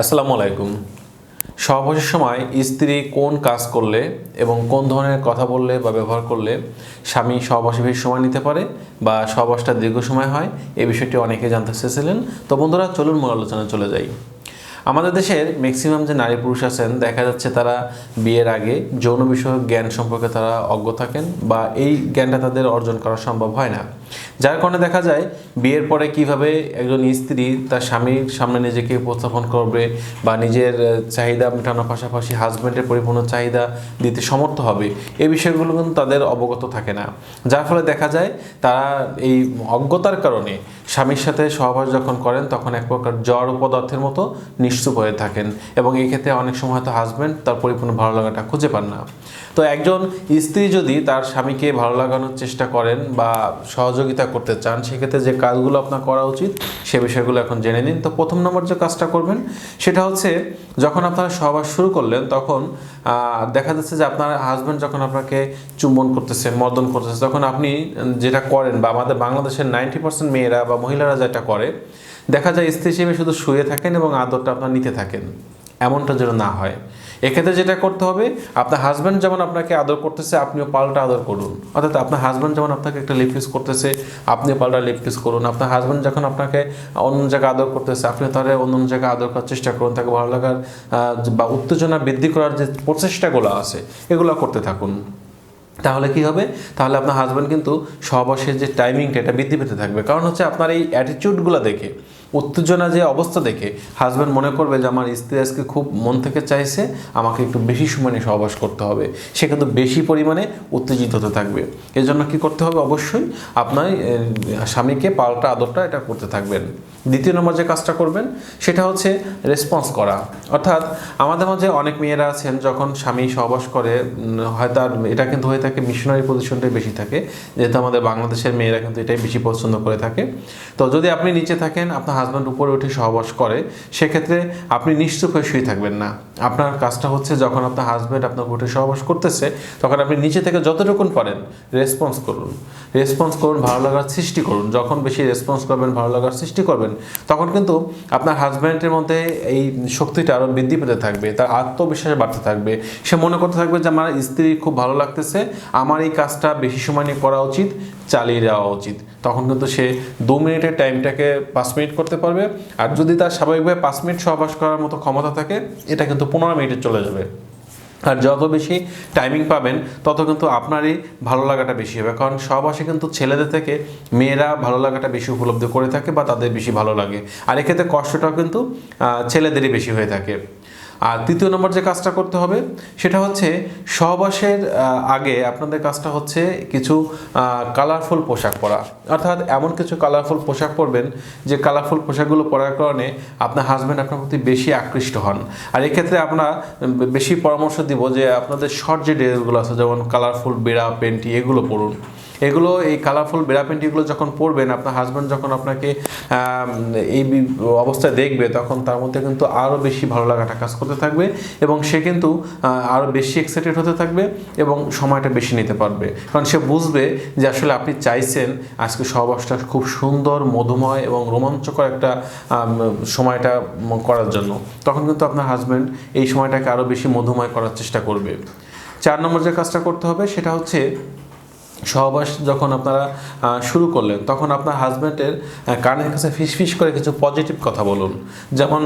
আসসালামু আলাইকুম। সহবাসের সময় স্ত্রী কোন কাজ করলে এবং কোন ধরনের কথা বললে বা ব্যবহার করলে স্বামী সহবাসে বেশি সময় নিতে পারে বা সহবাসটা দীর্ঘ সময় হয়? এই বিষয়টি অনেকে জানতে চেয়েছিলেন। তো বন্ধুরা, চলুন মূল আলোচনায় চলে যাই। আমাদের দেশের ম্যাক্সিমাম যে নারী পুরুষ আছেন, দেখা যাচ্ছে তারা বিয়ের আগে যৌন বিষয়ক জ্ঞান সম্পর্কে তারা অজ্ঞ থাকেন বা এই জ্ঞানটা তাদের অর্জন করা সম্ভব হয় না। যার কারণে দেখা যায় বিয়ের পরে কীভাবে একজন স্ত্রী তার স্বামীর সামনে নিজেকে উপস্থাপন করবে বা নিজের চাহিদা মেটানোর পাশাপাশি হাজব্যান্ডের পরিপূর্ণ চাহিদা দিতে সমর্থ হবে এই বিষয়গুলো কিন্তু তাদের অবগত থাকে না। যার ফলে দেখা যায় তারা এই অজ্ঞতার কারণে স্বামীর সাথে সহবাস যখন করেন, তখন এক প্রকার জড় পদার্থের মতো নিশ্চুপ হয়ে থাকেন এবং এই ক্ষেত্রে অনেক সময় হয়তো হাজব্যান্ড তার পরিপূর্ণ ভালো লাগাটা খুঁজে পান না। তো একজন স্ত্রী যদি তার স্বামীকে ভালো লাগানোর চেষ্টা করেন বা সহযোগিতা করতে চান, সেক্ষেত্রে যে কাজগুলো আপনার করা উচিত সে বিষয়গুলো এখন জেনে নিন। তো প্রথম নম্বর যে কাজটা করবেন, সেটা হচ্ছে যখন আপনারা সহবাস শুরু করলেন, তখন দেখা যাচ্ছে যে আপনার হাজব্যান্ড যখন আপনাকে চুম্বন করতেছে মর্দন করতেছে, তখন আপনি যেটা করেন বা আমাদের বাংলাদেশের নাইনটি পার্সেন্ট মেয়েরা বা মহিলারা যেটা করে, দেখা যায় স্ত্রী হিসেবে শুধু শুয়ে থাকেন এবং আদরটা আপনার নিতে থাকেন। এমনটা যেন না হয়। এক্ষেত্রে যেটা করতে হবে, আপনার হাজব্যান্ড যেমন আপনাকে আদর করতেছে, আপনিও পাল্টা আদর করুন। অর্থাৎ আপনার হাজব্যান্ড যেমন আপনাকে একটা লিপ কিস করতেছে, আপনিও পাল্টা লিপ কিস করুন। আপনার হাজব্যান্ড যখন আপনাকে অন্য জায়গায় আদর করতেছে আপনি তাহলে অন্য অন্য জায়গায় আদর করার চেষ্টা করুন। তাকে ভালো লাগার বা উত্তেজনা বৃদ্ধি করার যে প্রচেষ্টাগুলো আছে, এগুলো করতে থাকুন। তাহলে কি হবে? তাহলে আপনার হাজব্যান্ড কিন্তু সহবাসের যে টাইমিংটা এটা বৃদ্ধি পেতে থাকবে। কারণ হচ্ছে আপনার এই অ্যাটিটিউডগুলো দেখে উত্তেজনা যে অবস্থা দেখে হাজব্যান্ড মনে করবে যে আমার স্ত্রী আজকে খুব মন থেকে চাইছে, আমাকে একটু বেশি সময় নিয়ে সহবাস করতে হবে। সে কিন্তু বেশি পরিমাণে উত্তেজিত হতে থাকবে। এর জন্য কী করতে হবে? অবশ্যই আপনার স্বামীকে পাল্টা আদরটা এটা করতে থাকবেন। দ্বিতীয় নম্বর যে কাজটা করবেন, সেটা হচ্ছে রেসপন্স করা। অর্থাৎ আমাদের মাঝে অনেক মেয়েরা আছেন, যখন স্বামী সহবাস করে হয়তো আর এটা কিন্তু হয়ে থাকে মিশনারি পজিশনটাই বেশি থাকে। যেহেতু আমাদের বাংলাদেশের মেয়েরা কিন্তু এটাই বেশি পছন্দ করে থাকে। তো যদি আপনি নিচে থাকেন, আপনার হাজব্যান্ড উপরে উঠে সহবাস করে, সেক্ষেত্রে আপনি নিশ্চুপ হয়ে শুয়ে থাকবেন না। আপনার কাজটা হচ্ছে যখন আপনার হাজব্যান্ড আপনার উঠে সহবাস করতেছে, তখন আপনি নিচে থেকে যতটুকুন পারেন রেসপন্স করুন। রেসপন্স করুন, ভালো লাগার সৃষ্টি করুন। যখন বেশি রেসপন্স করবেন, ভালো লাগার সৃষ্টি করবেন, তখন কিন্তু আপনার হাজব্যান্ডের মধ্যে এই শক্তিটা আরও বৃদ্ধি পেতে থাকবে, তার আত্মবিশ্বাস বাড়তে থাকবে। সে মনে করতে থাকবে যে, আমার স্ত্রী খুব ভালো লাগতেছে, আমার এই কাজটা বেশি সময় নিয়ে করা উচিত, চালিয়ে দেওয়া উচিত। তখন কিন্তু সে দু মিনিটের টাইমটাকে পাঁচ মিনিট করতে পারবে। আর যদি তার স্বাভাবিকভাবে পাঁচ মিনিট সহবাস করার মতো ক্ষমতা থাকে, এটা কিন্তু পনেরো মিনিটে চলে যাবে। আর যত বেশি টাইমিং পাবেন, তত কিন্তু আপনারই ভালো লাগাটা বেশি হবে। কারণ সহবাসে কিন্তু ছেলেদের থেকে মেয়েরা ভালো লাগাটা বেশি উপলব্ধি করে থাকে বা তাদের বেশি ভালো লাগে। আর এক্ষেত্রে কষ্টটাও কিন্তু ছেলেদেরই বেশি হয়ে থাকে। আর তৃতীয় নম্বর যে কাজটা করতে হবে, সেটা হচ্ছে সহবাসের আগে আপনাদের কাজটা হচ্ছে কিছু কালারফুল পোশাক পরা। অর্থাৎ এমন কিছু কালারফুল পোশাক পরবেন যে কালারফুল পোশাকগুলো পরার কারণে আপনার হাজব্যান্ড আপনার প্রতি বেশি আকৃষ্ট হন। আর এক্ষেত্রে আমরা বেশি পরামর্শ দিব যে আপনাদের শর্ট যে ড্রেসগুলো আছে, যেমন কালারফুল বেড়া পেন্টি এগুলো পরুন। এগুলো, এই কালারফুল বেড়া পেন্টিগুলো যখন পরবেন, আপনার হাজব্যান্ড যখন আপনাকে এই অবস্থায় দেখবে, তখন তার মধ্যে কিন্তু আরও বেশি ভালো লাগাটা কাজ করতে থাকবে এবং সে কিন্তু আরও বেশি এক্সাইটেড হতে থাকবে এবং সময়টা বেশি নিতে পারবে। কারণ সে বুঝবে যে আসলে আপনি চাইছেন আজকে সহবাসটা খুব সুন্দর, মধুময় এবং রোমাঞ্চকর একটা সময়টা করার জন্য। তখন কিন্তু আপনার হাজব্যান্ড এই সময়টাকে আরও বেশি মধুময় করার চেষ্টা করবে। চার নম্বর যে কাজটা করতে হবে সেটা হচ্ছে সহবাস যখন আপনারা শুরু করলেন, তখন আপনার হাজব্যান্ডের কানের কাছে ফিস ফিস করে কিছু পজিটিভ কথা বলুন। যেমন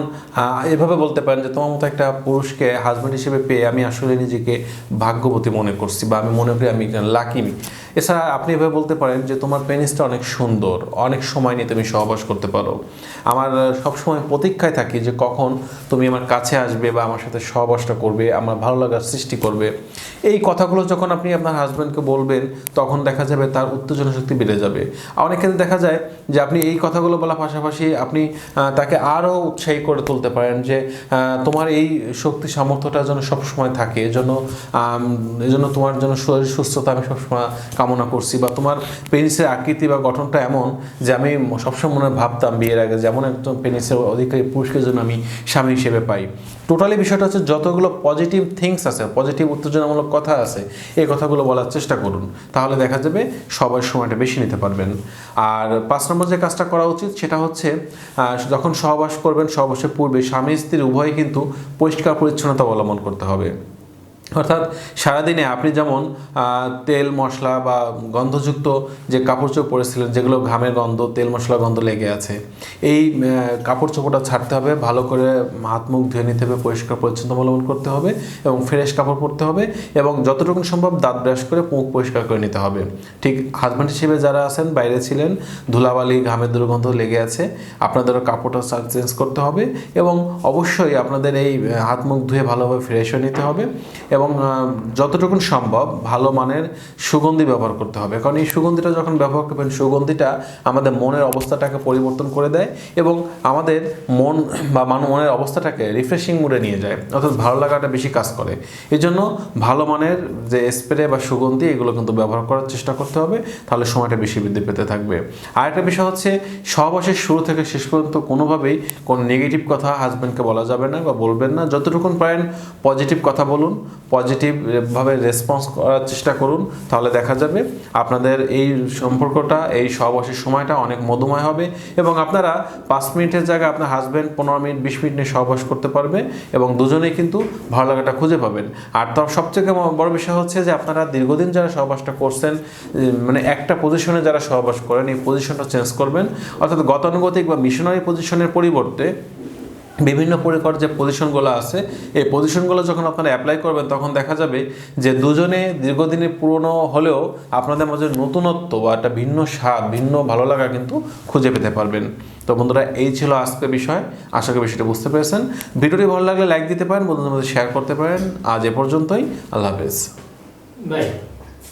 এভাবে বলতে পারেন যে, তোমার মতো একটা পুরুষকে হাজব্যান্ড হিসেবে পেয়ে আমি আসলে নিজেকে ভাগ্যবতী মনে করছি বা আমি মনে করি আমি লাকি এছাড়া আপনি এভাবে বলতে পারেন যে, তোমার পেনিসটা অনেক সুন্দর, অনেক সময় নিয়ে তুমি সহবাস করতে পারো। আমার সবসময় প্রতীক্ষায় থাকি যে, কখন তুমি আমার কাছে আসবে বা আমার সাথে সহবাসটা করবে, আমার ভালো লাগার সৃষ্টি করবে? এই কথাগুলো যখন আপনি আপনার হাজব্যান্ডকে বলবেন, তখন দেখা যাবে তার উত্তেজনা শক্তি বেড়ে যাবে। অনেক ক্ষেত্রে দেখা যায় যে আপনি এই কথাগুলো বলার পাশাপাশি আপনি তাকে আরও উৎসাহী করে তুলতে পারেন যে তোমার এই শক্তি সামর্থ্যটা যেন সবসময় থাকে এজন্য এজন্য তোমার জন্য শরীর সুস্থতা আমি সবসময় কামনা করছি বা তোমার পেনিসের আকৃতি বা গঠনটা এমন যে আমি সবসময় মনে ভাবতাম বিয়ের আগে যেমন একজন পেনিসের অধিকারী পুরুষকে যেন আমি স্বামী হিসেবে পাই। টোটালি বিষয়টা হচ্ছে যতগুলো পজিটিভ থিংস আছে পজিটিভ উত্তেজনামূলক কথা আছে, এই কথাগুলো বলার চেষ্টা করুন। তাহলে দেখা যাবে সবার সময়টা বেশি নিতে পারবেন। আর পাঁচ নম্বর যে কাজটা করা উচিত সেটা হচ্ছে যখন সহবাস করবেন, সহবাসের পূর্বে স্বামী স্ত্রীর উভয়ে কিন্তু পরিষ্কার পরিচ্ছন্নতা অবলম্বন করতে হবে। অর্থাৎ সারাদিনে আপনি যেমন তেল, মশলা বা গন্ধযুক্ত যে কাপড় চোপড় পরেছিলেন, যেগুলো ঘামের গন্ধ, তেল মশলা গন্ধ লেগে আছে, এই কাপড় চোপড়টা ছাড়তে হবে, ভালো করে হাত, মুখ ধুয়ে নিতে হবে, পরিষ্কার, পরিচ্ছন্ন অবলম্বন করতে হবে এবং ফ্রেশ কাপড় পরতে হবে এবং যতটুকু সম্ভব দাঁত ব্রাশ করে মুখ পরিষ্কার করে নিতে হবে। ঠিক হাজব্যান্ড হিসেবে যারা আছেন, বাইরে ছিলেন, ধুলাবালি, ঘামের দুর্গন্ধ লেগে আছে, আপনাদেরও কাপড়টা চেঞ্জ করতে হবে এবং অবশ্যই আপনাদের এই হাত, মুখ ধুয়ে ভালোভাবে ফ্রেশ হয়ে নিতে হবে এবং যতটুকু সম্ভব ভালো মানের সুগন্ধি ব্যবহার করতে হবে। কারণ এই সুগন্ধিটা যখন ব্যবহার করবেন, সুগন্ধিটা আমাদের মনের অবস্থাটাকে পরিবর্তন করে দেয় এবং আমাদের মন বা মানু, মনের অবস্থাটাকে রিফ্রেশিং মুডে নিয়ে যায়। অর্থাৎ ভালো লাগাটা বেশি কাজ করে। এই জন্য ভালো মানের যে স্প্রে বা সুগন্ধি, এগুলো কিন্তু ব্যবহার করার চেষ্টা করতে হবে। তাহলে সময়টা বেশি বৃদ্ধি পেতে থাকবে। আরেকটা বিষয় হচ্ছে, সহবাসের শুরু থেকে শেষ পর্যন্ত কোনোভাবেই কোনো নেগেটিভ কথা হাজব্যান্ডকে বলা যাবে না বা বলবেন না। যতটুকুন পারেন পজিটিভ কথা বলুন। পজিটিভভাবে রেসপন্স করার চেষ্টা করুন, তাহলে দেখা যাবে আপনাদের এই সম্পর্কটা, এই সহবাসের সময়টা অনেক মধুময় হবে এবং আপনারা পাঁচ মিনিটের জায়গায় আপনার হাজব্যান্ড পনেরো মিনিট, বিশ মিনিট নিয়ে সহবাস করতে পারবে এবং দুজনেই কিন্তু ভালো লাগাটা খুঁজে পাবেন। আর তার সবথেকে বড় বিষয় হচ্ছে যে আপনারা দীর্ঘদিন যারা সহবাসটা করছেন মানে একটা পজিশনে যারা সহবাস করেন, এই পজিশনটা চেঞ্জ করবেন। অর্থাৎ গতানুগতিক বা মিশনারি পজিশনের পরিবর্তে বিভিন্ন পরিকর যে পজিশনগুলো আছে, এই পজিশনগুলো যখন আপনারা অ্যাপ্লাই করবেন, তখন দেখা যাবে যে দুজনে দীর্ঘদিনের পুরনো হলেও আপনাদের মাঝে নতুনত্ব বা একটা ভিন্ন স্বাদ, ভিন্ন ভালো লাগা কিন্তু খুঁজে পেতে পারবেন। তো বন্ধুরা, এই ছিল আজকের বিষয়। আশা করি বিষয়টা বুঝতে পেরেছেন। ভিডিওটি ভালো লাগলে লাইক দিতে পারেন, বন্ধুদের মধ্যে শেয়ার করতে পারেন। আজ এ পর্যন্তই। আল্লাহ হাফেজ। বাই